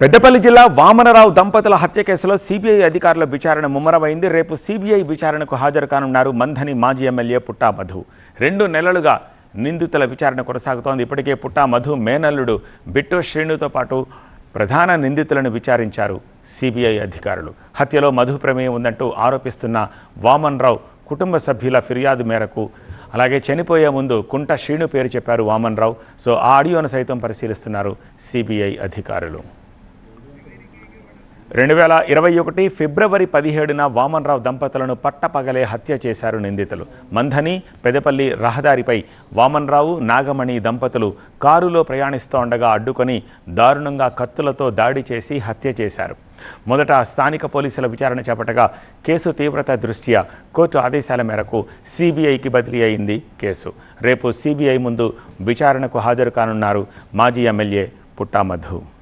పెద్దపల్లి జిల్లా వామనరావు దంపతుల హత్య కేసులో సిబిఐ అధికారుల విచారణ ముమ్మరమైంది. రేపు సిబిఐ విచారణకు హాజరు కానున్నారు మంధని మాజీ ఎమ్మెల్యే పుట్టా మధు. రెండు నెలలుగా నిందితుల విచారణ కొనసాగుతోంది. ఇప్పటికే పుట్టా మధు మేనల్లుడు బిట్టో శ్రేణుతో పాటు ప్రధాన నిందితులను విచారించారు సిబిఐ అధికారులు. హత్యలో మధు ప్రమేయం ఉందంటూ ఆరోపిస్తున్న వామన్ రావు కుటుంబ సభ్యుల ఫిర్యాదు మేరకు అలాగే చనిపోయే ముందు కుంట శ్రీను పేరు చెప్పారు వామన్ రావు సో ఆ ఆడియోను సైతం పరిశీలిస్తున్నారు సిబిఐ అధికారులు. రెండు వేల ఇరవై ఒకటి ఫిబ్రవరి పదిహేడున వామన్రావు దంపతులను పట్టపగలే హత్య చేశారు నిందితులు. మంధని పెదపల్లి రహదారిపై వామన్రావు నాగమణి దంపతులు కారులో ప్రయాణిస్తోండగా అడ్డుకొని దారుణంగా కత్తులతో దాడి చేసి హత్య చేశారు. మొదట స్థానిక పోలీసుల విచారణ చేపట్టగా కేసు తీవ్రత దృష్ట్యా కోర్టు ఆదేశాల మేరకు సిబిఐకి బదిలీ అయింది కేసు. రేపు సిబిఐ ముందు విచారణకు హాజరు కానున్నారు మాజీ ఎమ్మెల్యే పుట్టామధు.